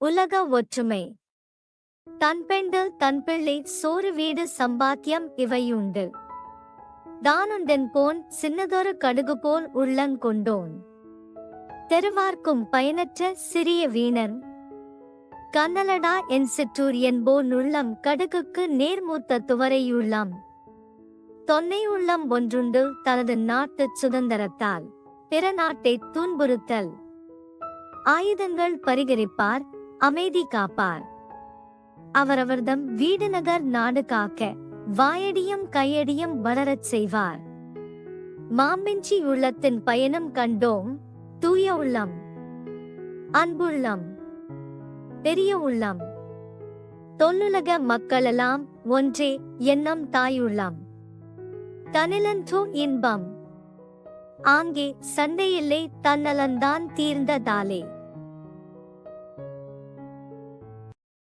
உலக ஒற்றுமை. தன்பெண்டல் தன்பிள்ளை சோறு வீடு சம்பாத்தியம் இவையுண்டு. தானுண்டன் போன் சின்னதொரு கடுகு போல் உள்ளங்கொண்டோன் தெருவார்க்கும் பயனற்ற சிறிய வீணன். கண்ணலடா என் சிற்றூர் என்போன் உள்ளம் கடுகுக்கு நேர்மூத்த துவரையுள்ளம். தொன்னை உள்ளம் ஒன்றுண்டு தனது நாட்டுச் சுதந்திரத்தால். பிற நாட்டை துன்புறுத்தல். ஆயுதங்கள் பரிகரிப்பார் அமைதி காப்பார். அவரவர்தம் வீடு நகர் நாடு காக்க வாயடியும் கையடியும் வளரச் செய்வார். மாம்பிஞ்சி உள்ளத்தின் பயணம் கண்டோம் தூய உள்ளம். அன்புள்ளம். பெரிய உள்ளம். தொல்லுலக மக்களெல்லாம் ஒன்றே எண்ணம் தாயுள்ளம். தனிலன்றோ இன்பம். ஆங்கே சண்டையில்லை தன்னலந்தான் தீர்ந்ததாலே